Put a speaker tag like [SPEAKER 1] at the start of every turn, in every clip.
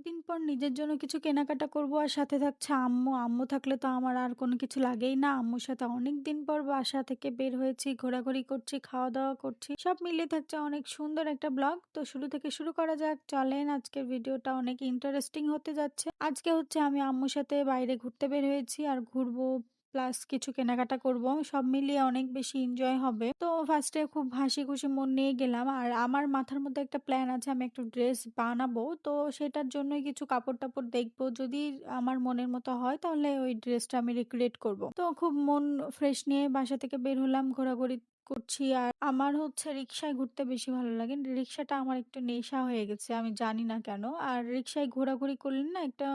[SPEAKER 1] অনেকদিন পর নিজের জন্য কিছু কেনাকাটা করব আর সাথে থাকছে আম্মু। আম্মু থাকলে তো আমার আর কোনো কিছু লাগেই না। আম্মুর সাথে অনেক দিন পর বাসা থেকে বের হয়েছি, ঘোরাঘুরি করছি, খাওয়া-দাওয়া করছি। সব মিলিয়ে থাকছে অনেক সুন্দর একটা ব্লগ। তো শুরু থেকে শুরু করা যাক। চলেন আজকের ভিডিওটা অনেক ইন্টারেস্টিং হতে যাচ্ছে। আজকে হচ্ছে আমি আম্মুর সাথে বাইরে ঘুরতে বের হয়েছি আর ঘুরবো প্লাস কিছু কেনাকাটা করব। সব মিলিয়ে অনেক বেশি এনজয় হবে। তো ফার্স্টে খুব হাসি খুশি মন নিয়ে গেলাম। আর আমার মাথার মধ্যে একটা প্ল্যান আছে, আমি একটা ড্রেস বানাবো। তো সেটার জন্যই কিছু কাপড়-টাপড় দেখব। যদি আমার মনের মতো হয়, তাহলে ওই ড্রেসটা আমি রিক্রিয়েট করব। তো খুব মন ফ্রেশ নিয়ে বাসা থেকে বের হলাম, ঘোরাঘুরি করছি আর আমার হচ্ছে রিক্সায় ঘুরতে বেশি ভালো লাগে। রিক্সাটা আমার একটু নেশা হয়ে গেছে, আমি জানি না কেন। আর রিক্সায় ঘোরাঘুরি করলে না একটা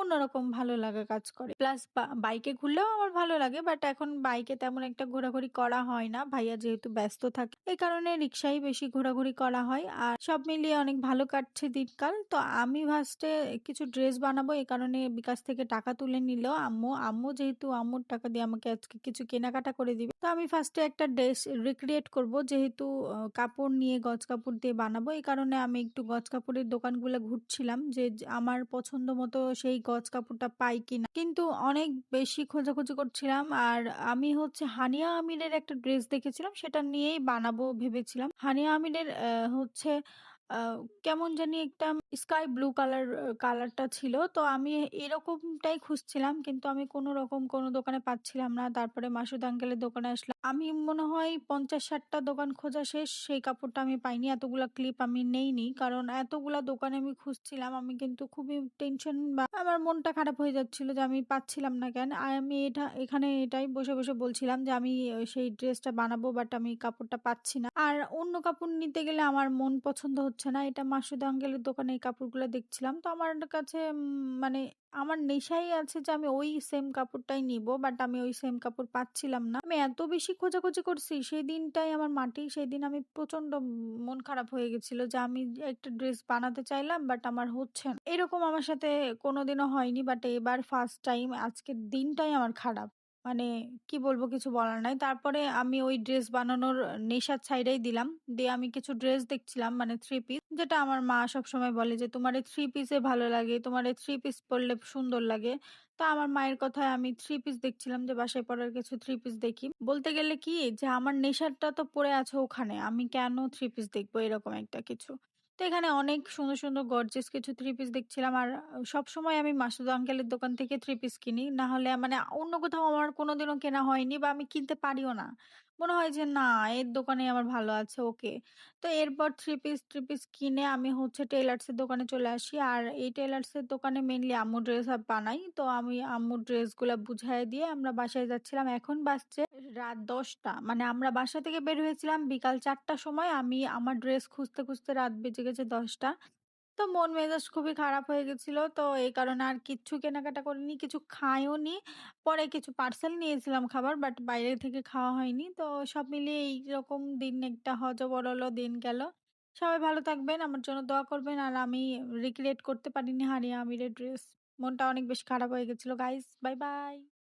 [SPEAKER 1] অন্যরকম ভালো লাগা কাজ করে। প্লাস বাইকে ঘুরলেও আমার ভালো লাগে বাট এখন বাইকে তেমন একটা ঘোরাঘুরি করা হয় না। ভাইয়া যেহেতু ব্যস্ত থাকে এই কারণে রিক্সাই বেশি ঘোরাঘুরি করা হয়। আর সব মিলিয়ে অনেক ভালো কাটছে দিনকাল। তো আমি ফার্স্টে কিছু ড্রেস বানাবো এই কারণে বিকাশ থেকে টাকা তুলে নিল আম্মু। আম্মু যেহেতু আম্মুর টাকা দিয়ে আমাকে আজকে কিছু কেনাকাটা করে দিবে। তো আমি ফার্স্টে একটা ড্রেস রিক্রিয়েট করব, যেহেতু কাপড় নিয়ে গজ কাপড় দিয়ে বানাবো। এই কারণে আমি একটু গজ কাপড়ের দোকানগুলো ঘুরছিলাম যে, আমার পছন্দ মতো সেই গজ কাপড়টা পাই কিনা। কিন্তু অনেক বেশি খোঁজাখুঁজি করছিলাম আর আমি হচ্ছে হানিয়া আমিরের একটা ড্রেস দেখেছিলাম, সেটা নিয়েই বানাবো ভেবেছিলাম। হানিয়া আমিরের হচ্ছে কেমন জানি একটা স্কাই ব্লু কালার কালারটা ছিল। তো আমি এরকমটাই খুঁজছিলাম কিন্তু আমি কোনো রকম কোনো দোকানে পাচ্ছিলাম না। তারপরে মাসুদ আঙ্কেলের দোকানে আসলাম। আমি মনে হয় ৫০-৬০ টা দোকান খোঁজা শেষ সেই কাপড়টা আমি পাইনি। এতগুলা ক্লিপ আমি নেইনি। কারণ এতগুলা দোকানে আমি খুঁজছিলাম আমি কিন্তু খুবই টেনশন বা আমার মনটা খারাপ হয়ে যাচ্ছিল যে আমি পাচ্ছিলাম না কেন। আমি এটা এখানে এটাই বসে, বসে বলছিলাম যে আমি সেই ড্রেসটা বানাবো বাট আমি কাপড়টা পাচ্ছি না। আর অন্য কাপড় নিতে গেলে আমার মন পছন্দ হচ্ছে না। এটা মাসুদ আঙ্কেলের দোকানে এই কাপড়গুলো দেখছিলাম। তো আমার কাছে মানে আমার নেশাই আছে যে আমি ওই সেম কাপড়টাই নিব বাট আমি ওই সেম কাপড় পাচ্ছিলাম না। আমি এত বেশি খোঁজাখুঁজি করছি, সেই দিনটাই আমার মাটি, সেই দিন আমি প্রচণ্ড মন খারাপ হয়ে গেছিল যে আমি একটা ড্রেস বানাতে চাইলাম বাট আমার হচ্ছে না। এরকম আমার সাথে কোনোদিনও হয়নি বাট এবার ফার্স্ট টাইম আজকের দিনটাই আমার খারাপ। মানে কি বলব কিছু বলার নাই। তারপরে আমি ওই ড্রেস বানানোর নেশার ছাইড়াই দিলাম। দিয়ে আমি কিছু ড্রেস দেখছিলাম মানে থ্রি পিস যেটা আমার মা সবসময় বলে যে তোমার এই থ্রি পিসে ভালো লাগে, তোমার এই থ্রি পিস পরলে সুন্দর লাগে। তো আমার মায়ের কথায় আমি থ্রি পিস দেখছিলাম যে বাসায় পরার কিছু থ্রি পিস দেখি। বলতে গেলে কি যে আমার নেশারটা তো পড়ে আছে ওখানে। আমি কেন থ্রি পিস দেখব এরকম একটা কিছু। তো এখানে অনেক সুন্দর, সুন্দর গর্জিয়াস কিছু থ্রি পিস দেখছিলাম আর সবসময় আমি মাসুদ আঙ্কেলের দোকান থেকে থ্রি পিস কিনি। না হলে মানে অন্য কোথাও আমার কোনোদিনও কেনা হয়নি বা আমি কিনতে পারিও না। মনে হয় যে না এর দোকানে আমার ভালো আছে ওকে। তো এরপর থ্রি পিস, থ্রি পিস কিনে আমি হচ্ছে টেলার্স এর দোকানে চলে আসি। আর এই টেলার্স এর দোকানে মেনলি আম্মু ড্রেস বানাই। তো আমি আম্মুর ড্রেসগুলা বুঝাই দিয়ে আমরা বাসায় যাচ্ছিলাম। এখন বাজছে রাত দশটা মানে আমরা বাসা থেকে বের হয়েছিলাম বিকাল ৪ টার সময়। আমি আমার ড্রেস খুঁজতে, খুঁজতে রাত বেজে গেছে দশটা তো মন মেজাজ খুবই খারাপ হয়ে গেছিল। তো এই কারণে আর কিচ্ছু কেনাকাটা করিনি, কিছু খাইও নি পরে কিছু পার্সেল নিয়েছিলাম খাবার বাট বাইরে থেকে খাওয়া হয়নি। তো সব মিলিয়ে এইরকম দিন একটা হযবরল দিন গেল। সবাই ভালো থাকবেন, আমার জন্য দোয়া করবেন। আর আমি রিক্রিয়েট করতে পারিনি হানিয়া আমিরের ড্রেস। মনটা অনেক বেশি খারাপ হয়ে গেছিল গাইস। By, by.